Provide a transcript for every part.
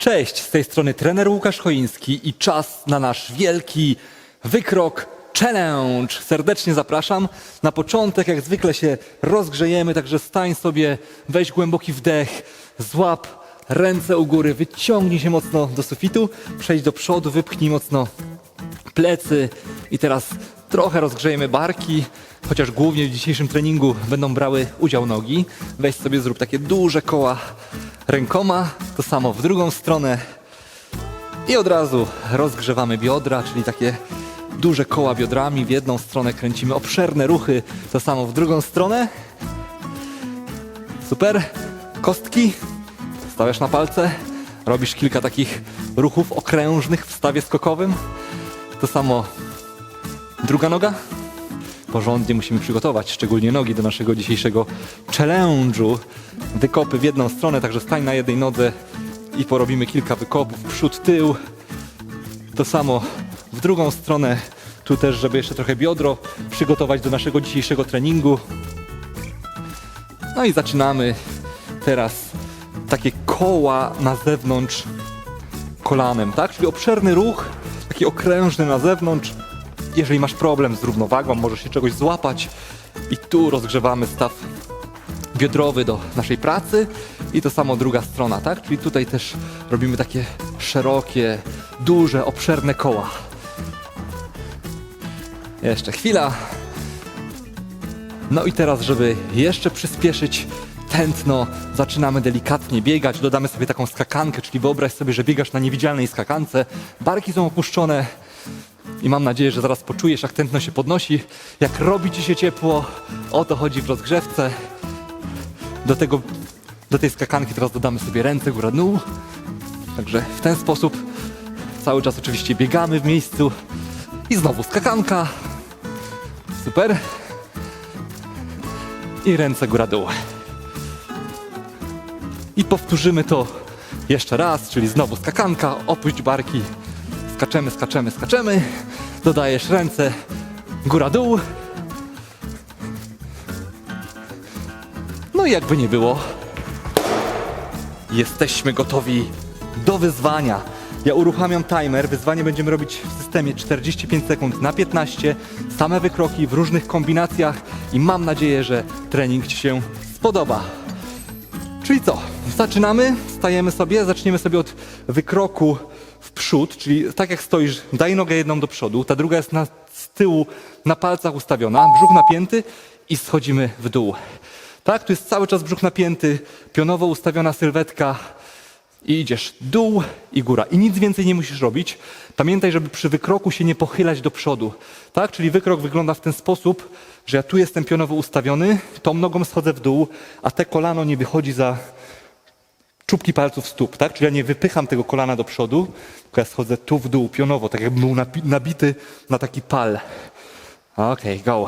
Cześć, z tej strony trener Łukasz Choiński i czas na nasz wielki wykrok challenge. Serdecznie zapraszam. Na początek, jak zwykle się rozgrzejemy, także stań sobie, weź głęboki wdech, złap ręce u góry, wyciągnij się mocno do sufitu, przejdź do przodu, wypchnij mocno plecy i teraz trochę rozgrzejemy barki, chociaż głównie w dzisiejszym treningu będą brały udział nogi. Weź sobie, zrób takie duże koła rękoma, to samo w drugą stronę i od razu rozgrzewamy biodra, czyli takie duże koła biodrami. W jedną stronę kręcimy obszerne ruchy, to samo w drugą stronę. Super. Kostki stawiasz na palce, robisz kilka takich ruchów okrężnych w stawie skokowym. To samo druga noga. Porządnie musimy przygotować, szczególnie nogi do naszego dzisiejszego challenge'u. Wykopy w jedną stronę, także stań na jednej nodze i porobimy kilka wykopów przód, tył. To samo w drugą stronę, tu też, żeby jeszcze trochę biodro przygotować do naszego dzisiejszego treningu. No i zaczynamy teraz takie koła na zewnątrz kolanem, tak? Czyli obszerny ruch, taki okrężny na zewnątrz. Jeżeli masz problem z równowagą, możesz się czegoś złapać i tu rozgrzewamy staw biodrowy do naszej pracy i to samo druga strona, tak? Czyli tutaj też robimy takie szerokie, duże, obszerne koła. Jeszcze chwila. No i teraz, żeby jeszcze przyspieszyć tętno, zaczynamy delikatnie biegać. Dodamy sobie taką skakankę, czyli wyobraź sobie, że biegasz na niewidzialnej skakance. Barki są opuszczone i mam nadzieję, że zaraz poczujesz, jak tętno się podnosi, jak robi ci się ciepło. O to chodzi w rozgrzewce. Do tego, do tej skakanki teraz dodamy sobie ręce góra dół. Także w ten sposób cały czas oczywiście biegamy w miejscu. I znowu skakanka. Super. I ręce góra dół. I powtórzymy to jeszcze raz, czyli znowu skakanka, opuść barki, skaczemy, skaczemy, skaczemy, dodajesz ręce, góra dół. No i jakby nie było, jesteśmy gotowi do wyzwania. Ja uruchamiam timer, wyzwanie będziemy robić w systemie 45 sekund na 15, same wykroki w różnych kombinacjach i mam nadzieję, że trening Ci się spodoba. Czyli co? Zaczynamy, stajemy sobie, zaczniemy sobie od wykroku w przód, czyli tak jak stoisz, daj nogę jedną do przodu, ta druga jest na, z tyłu na palcach ustawiona, brzuch napięty i schodzimy w dół. Tak, tu jest cały czas brzuch napięty, pionowo ustawiona sylwetka i idziesz dół i góra. I nic więcej nie musisz robić. Pamiętaj, żeby przy wykroku się nie pochylać do przodu. Tak, czyli wykrok wygląda w ten sposób, że ja tu jestem pionowo ustawiony, tą nogą schodzę w dół, a te kolano nie wychodzi za czubki palców stóp, tak? Czyli ja nie wypycham tego kolana do przodu, tylko ja schodzę tu w dół, pionowo, tak jakbym był nabity na taki pal. Okej, go.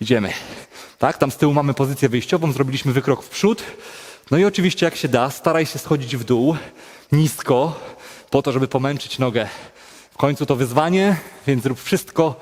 Idziemy. Tak, tam z tyłu mamy pozycję wyjściową, zrobiliśmy wykrok w przód. No i oczywiście jak się da, staraj się schodzić w dół, nisko, po to, żeby pomęczyć nogę. W końcu to wyzwanie, więc zrób wszystko,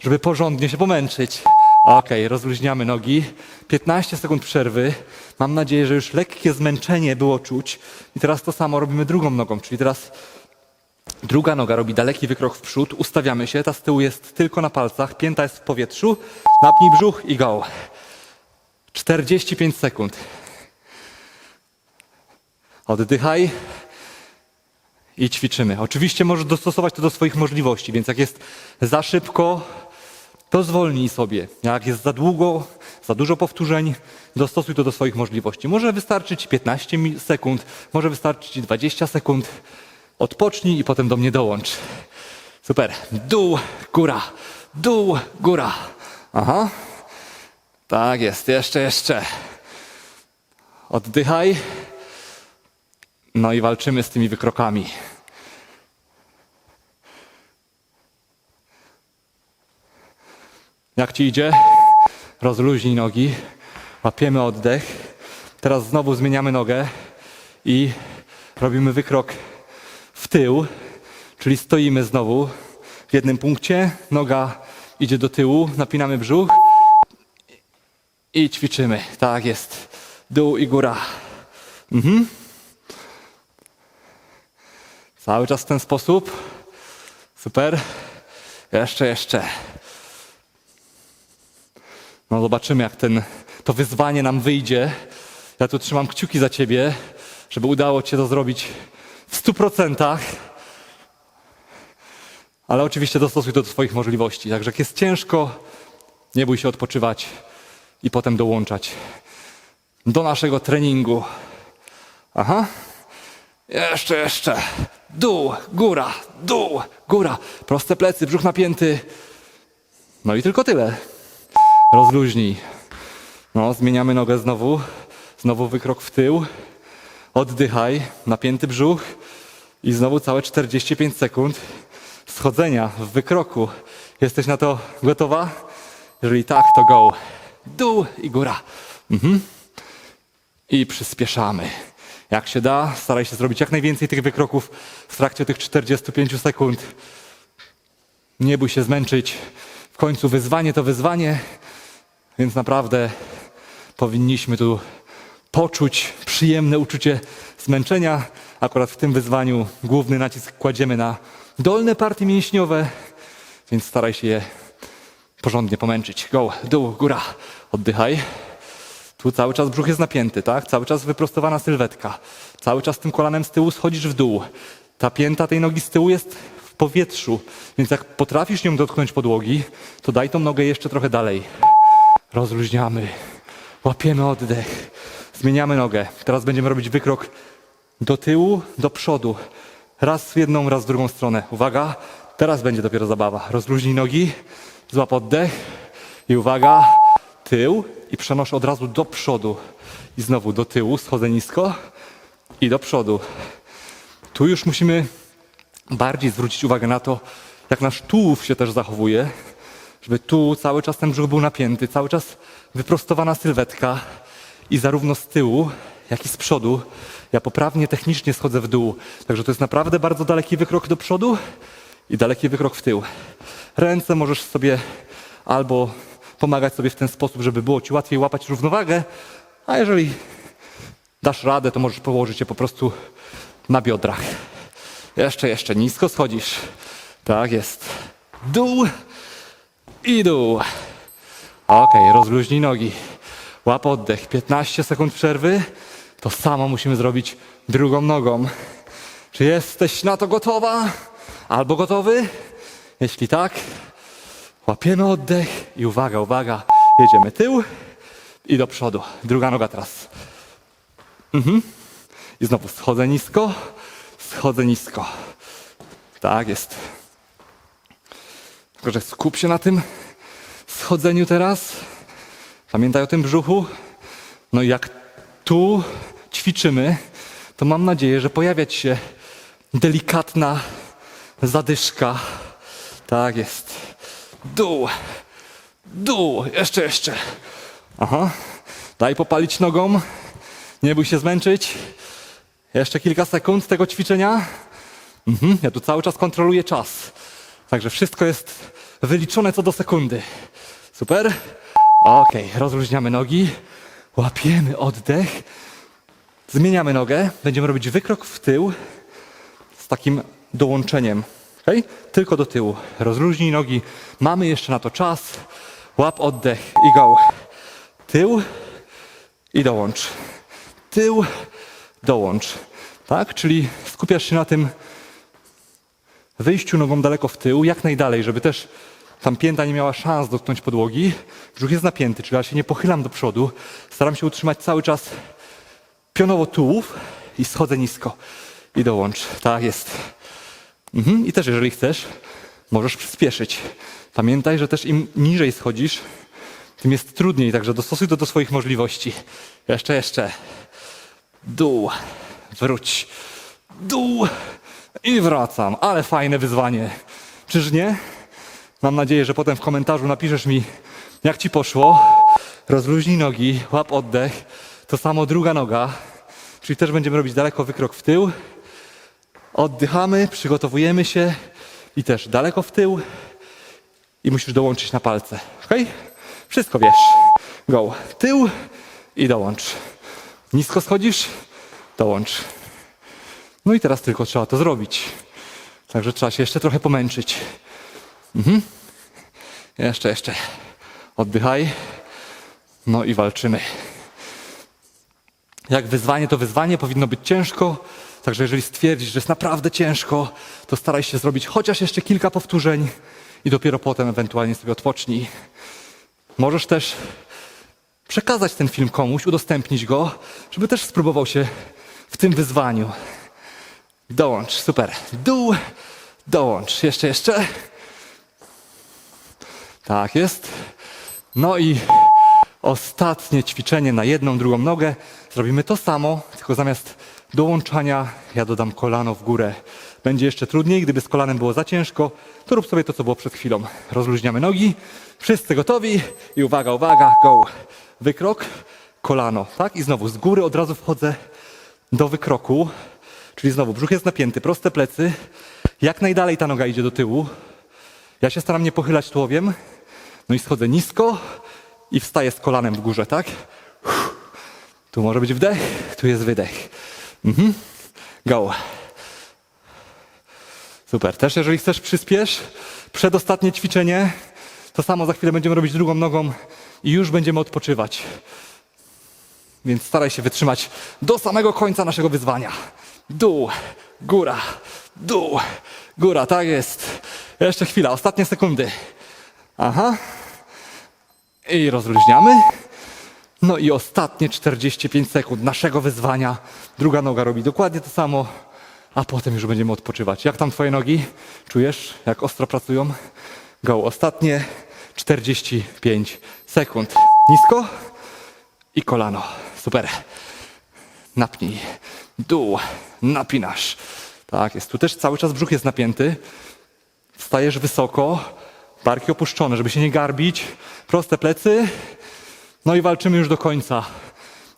żeby porządnie się pomęczyć. Okej, rozluźniamy nogi. 15 sekund przerwy. Mam nadzieję, że już lekkie zmęczenie było czuć. I teraz to samo robimy drugą nogą, czyli teraz druga noga robi daleki wykrok w przód. Ustawiamy się, ta z tyłu jest tylko na palcach, pięta jest w powietrzu. Napnij brzuch i go. 45 sekund. Oddychaj i ćwiczymy. Oczywiście możesz dostosować to do swoich możliwości, więc jak jest za szybko, to zwolnij sobie. Jak jest za długo, za dużo powtórzeń, dostosuj to do swoich możliwości. Może wystarczyć 15 mi- sekund, może wystarczyć 20 sekund. Odpocznij i potem do mnie dołącz. Super. Dół, góra, dół, góra. Aha. Tak jest, jeszcze, jeszcze. Oddychaj. No i walczymy z tymi wykrokami. Jak ci idzie? Rozluźnij nogi. Łapiemy oddech. Teraz znowu zmieniamy nogę i robimy wykrok w tył, czyli stoimy znowu w jednym punkcie. Noga idzie do tyłu, napinamy brzuch i ćwiczymy. Tak jest. Dół i góra. Mhm. Cały czas w ten sposób. Super. Jeszcze, jeszcze. No zobaczymy, jak ten, to wyzwanie nam wyjdzie. Ja tu trzymam kciuki za ciebie, żeby udało ci się to zrobić w stu procentach. Ale oczywiście dostosuj to do swoich możliwości. Także jak jest ciężko, nie bój się odpoczywać i potem dołączać do naszego treningu. Aha. Jeszcze, jeszcze. Dół, góra, dół, góra. Proste plecy, brzuch napięty. No i tylko tyle. Rozluźnij. No, zmieniamy nogę znowu. Znowu wykrok w tył. Oddychaj, napięty brzuch. I znowu całe 45 sekund schodzenia w wykroku. Jesteś na to gotowa? Jeżeli tak, to go. Dół i góra. Mhm. I przyspieszamy. Jak się da, staraj się zrobić jak najwięcej tych wykroków w trakcie tych 45 sekund. Nie bój się zmęczyć. W końcu wyzwanie to wyzwanie, więc naprawdę powinniśmy tu poczuć przyjemne uczucie zmęczenia. Akurat w tym wyzwaniu główny nacisk kładziemy na dolne partie mięśniowe, więc staraj się je porządnie pomęczyć. Go, dół, góra. Oddychaj. Tu cały czas brzuch jest napięty, tak? Cały czas wyprostowana sylwetka. Cały czas tym kolanem z tyłu schodzisz w dół. Ta pięta tej nogi z tyłu jest w powietrzu, więc jak potrafisz nią dotknąć podłogi, to daj tą nogę jeszcze trochę dalej. Rozluźniamy. Łapiemy oddech. Zmieniamy nogę. Teraz będziemy robić wykrok do tyłu, do przodu. Raz w jedną, raz w drugą stronę. Uwaga, teraz będzie dopiero zabawa. Rozluźnij nogi, złap oddech i uwaga, tył i przenoszę od razu do przodu. I znowu do tyłu, schodzę nisko i do przodu. Tu już musimy bardziej zwrócić uwagę na to, jak nasz tułów się też zachowuje, żeby tu cały czas ten brzuch był napięty, cały czas wyprostowana sylwetka i zarówno z tyłu, jak i z przodu ja poprawnie technicznie schodzę w dół. Także to jest naprawdę bardzo daleki wykrok do przodu i daleki wykrok w tył. Ręce możesz sobie albo pomagać sobie w ten sposób, żeby było ci łatwiej łapać równowagę, a jeżeli dasz radę, to możesz położyć je po prostu na biodrach. Jeszcze, jeszcze nisko schodzisz. Tak jest. Dół i dół. Ok, rozluźnij nogi. Łap oddech. 15 sekund przerwy. To samo musimy zrobić drugą nogą. Czy jesteś na to gotowa? Albo gotowy? Jeśli tak, łapiemy oddech i uwaga, uwaga. Jedziemy tył i do przodu. Druga noga teraz. Mhm. I znowu schodzę nisko, schodzę nisko. Tak jest. Tylko, że skup się na tym schodzeniu teraz. Pamiętaj o tym brzuchu. No i jak tu ćwiczymy, to mam nadzieję, że pojawia ci się delikatna zadyszka. Tak jest. Dół. Dół. Jeszcze, jeszcze. Aha. Daj popalić nogą. Nie bój się zmęczyć. Jeszcze kilka sekund tego ćwiczenia. Mhm. Ja tu cały czas kontroluję czas. Także wszystko jest wyliczone co do sekundy. Super. Okej, rozluźniamy nogi. Łapiemy oddech. Zmieniamy nogę. Będziemy robić wykrok w tył z takim dołączeniem. Okay? Tylko do tyłu. Rozluźnij nogi. Mamy jeszcze na to czas. Łap oddech i go. Tył i dołącz. Tył, dołącz. Tak? Czyli skupiasz się na tym wyjściu nogą daleko w tył, jak najdalej, żeby też tam pięta nie miała szans dotknąć podłogi. Brzuch jest napięty, czyli ja się nie pochylam do przodu. Staram się utrzymać cały czas pionowo tułów i schodzę nisko. I dołącz. Tak jest. Mhm. I też jeżeli chcesz, możesz przyspieszyć. Pamiętaj, że też im niżej schodzisz, tym jest trudniej, także dostosuj to do swoich możliwości. Jeszcze, jeszcze. Dół. Wróć. Dół. I wracam. Ale fajne wyzwanie. Czyż nie? Mam nadzieję, że potem w komentarzu napiszesz mi, jak ci poszło. Rozluźnij nogi, łap oddech. To samo druga noga. Czyli też będziemy robić daleko wykrok w tył. Oddychamy, przygotowujemy się i też daleko w tył. I musisz dołączyć na palce. Ok? Wszystko wiesz. Go. Tył i dołącz. Nisko schodzisz? Dołącz. No i teraz tylko trzeba to zrobić. Także trzeba się jeszcze trochę pomęczyć. Mhm. Jeszcze, jeszcze. Oddychaj. No i walczymy. Jak wyzwanie, to wyzwanie powinno być ciężko. Także jeżeli stwierdzisz, że jest naprawdę ciężko, to staraj się zrobić chociaż jeszcze kilka powtórzeń i dopiero potem ewentualnie sobie odpocznij. Możesz też przekazać ten film komuś, udostępnić go, żeby też spróbował się w tym wyzwaniu. Dołącz, super. Dół, dołącz. Jeszcze, jeszcze. Tak jest. No i ostatnie ćwiczenie na jedną, drugą nogę. Zrobimy to samo, tylko zamiast dołączania ja dodam kolano w górę. Będzie jeszcze trudniej, gdyby z kolanem było za ciężko, to rób sobie to, co było przed chwilą. Rozluźniamy nogi, wszyscy gotowi i uwaga, uwaga, go. Wykrok, kolano, tak? I znowu z góry od razu wchodzę do wykroku, czyli znowu brzuch jest napięty, proste plecy. Jak najdalej ta noga idzie do tyłu. Ja się staram nie pochylać tułowiem, no i schodzę nisko i wstaję z kolanem w górze, tak? Tu może być wdech, tu jest wydech. Mhm. Go. Super. Też jeżeli chcesz przyspiesz, przedostatnie ćwiczenie, to samo za chwilę będziemy robić drugą nogą i już będziemy odpoczywać. Więc staraj się wytrzymać do samego końca naszego wyzwania. Dół, góra, dół, góra, tak jest. Jeszcze chwila, ostatnie sekundy. Aha. I rozluźniamy. No i ostatnie 45 sekund naszego wyzwania. Druga noga robi dokładnie to samo, a potem już będziemy odpoczywać. Jak tam twoje nogi? Czujesz, jak ostro pracują? Go. Ostatnie 45 sekund. Nisko i kolano. Super. Napnij. Dół. Napinasz. Tak jest. Tu też cały czas brzuch jest napięty. Wstajesz wysoko. Barki opuszczone, żeby się nie garbić. Proste plecy. No i walczymy już do końca.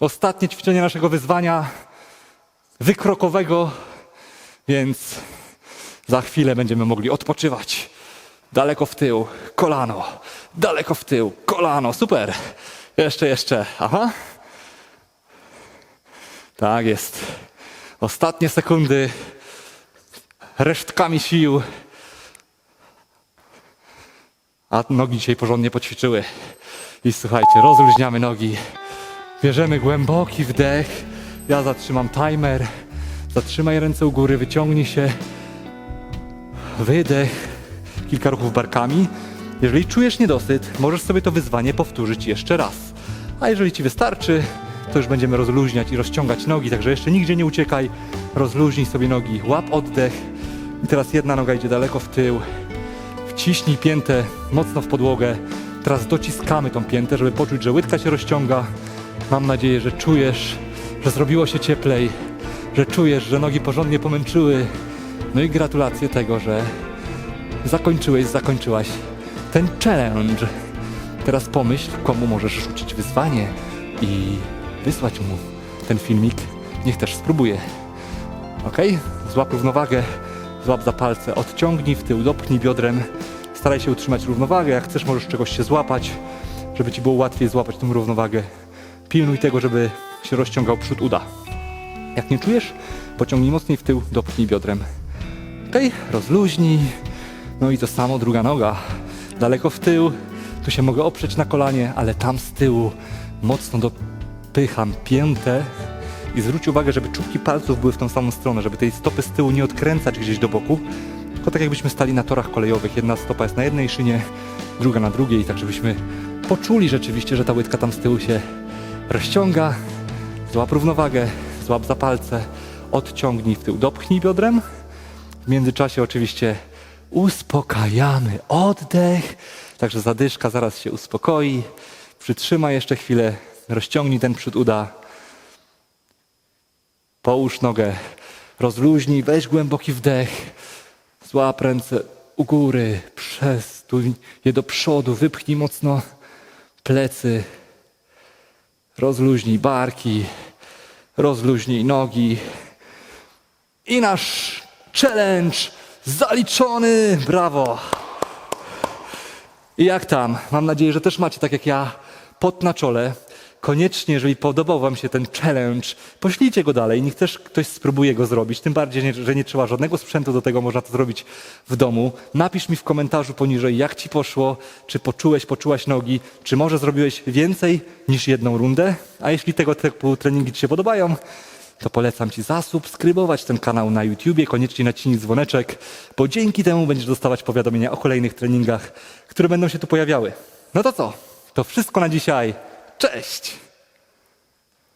Ostatnie ćwiczenie naszego wyzwania wykrokowego, więc za chwilę będziemy mogli odpoczywać. Daleko w tył, kolano, daleko w tył, kolano, super. Jeszcze, jeszcze, aha. Tak jest. Ostatnie sekundy, resztkami sił. A nogi dzisiaj porządnie poćwiczyły. I słuchajcie, rozluźniamy nogi. Bierzemy głęboki wdech. Ja zatrzymam timer. Zatrzymaj ręce u góry, wyciągnij się. Wydech. Kilka ruchów barkami. Jeżeli czujesz niedosyt, możesz sobie to wyzwanie powtórzyć jeszcze raz. A jeżeli ci wystarczy, to już będziemy rozluźniać i rozciągać nogi, także jeszcze nigdzie nie uciekaj. Rozluźnij sobie nogi, łap oddech. I teraz jedna noga idzie daleko w tył. Wciśnij piętę mocno w podłogę. Teraz dociskamy tą piętę, żeby poczuć, że łydka się rozciąga. Mam nadzieję, że czujesz, że zrobiło się cieplej, że czujesz, że nogi porządnie pomęczyły. No i gratulacje tego, że zakończyłeś, zakończyłaś ten challenge. Teraz pomyśl, komu możesz rzucić wyzwanie i wysłać mu ten filmik. Niech też spróbuje. Ok? Złap równowagę, złap za palce, odciągnij w tył, dopchnij biodrem. Staraj się utrzymać równowagę. Jak chcesz, możesz czegoś się złapać, żeby ci było łatwiej złapać tą równowagę. Pilnuj tego, żeby się rozciągał przód uda. Jak nie czujesz, pociągnij mocniej w tył, dopchnij biodrem. Ok? Rozluźnij. No i to samo, druga noga. Daleko w tył. Tu się mogę oprzeć na kolanie, ale tam z tyłu mocno dopycham piętę. I zwróć uwagę, żeby czubki palców były w tą samą stronę, żeby tej stopy z tyłu nie odkręcać gdzieś do boku, tylko tak jakbyśmy stali na torach kolejowych. Jedna stopa jest na jednej szynie, druga na drugiej, tak żebyśmy poczuli rzeczywiście, że ta łydka tam z tyłu się rozciąga. Złap równowagę, złap za palce, odciągnij w tył, dopchnij biodrem. W międzyczasie oczywiście uspokajamy oddech, także zadyszka zaraz się uspokoi. Przytrzymaj jeszcze chwilę, rozciągnij ten przód uda. Połóż nogę, rozluźnij, weź głęboki wdech, złap ręce u góry, przestuj je do przodu, wypchnij mocno plecy, rozluźnij barki, rozluźnij nogi. I nasz challenge zaliczony! Brawo! I jak tam? Mam nadzieję, że też macie tak jak ja pot na czole. Koniecznie, jeżeli podobał Wam się ten challenge, poślijcie go dalej. Niech też ktoś spróbuje go zrobić. Tym bardziej, że nie trzeba żadnego sprzętu do tego, można to zrobić w domu. Napisz mi w komentarzu poniżej, jak Ci poszło, czy poczułeś, poczułaś nogi, czy może zrobiłeś więcej niż jedną rundę. A jeśli tego typu treningi Ci się podobają, to polecam Ci zasubskrybować ten kanał na YouTubie, koniecznie naciśnij dzwoneczek, bo dzięki temu będziesz dostawać powiadomienia o kolejnych treningach, które będą się tu pojawiały. No to co? To wszystko na dzisiaj. Cześć!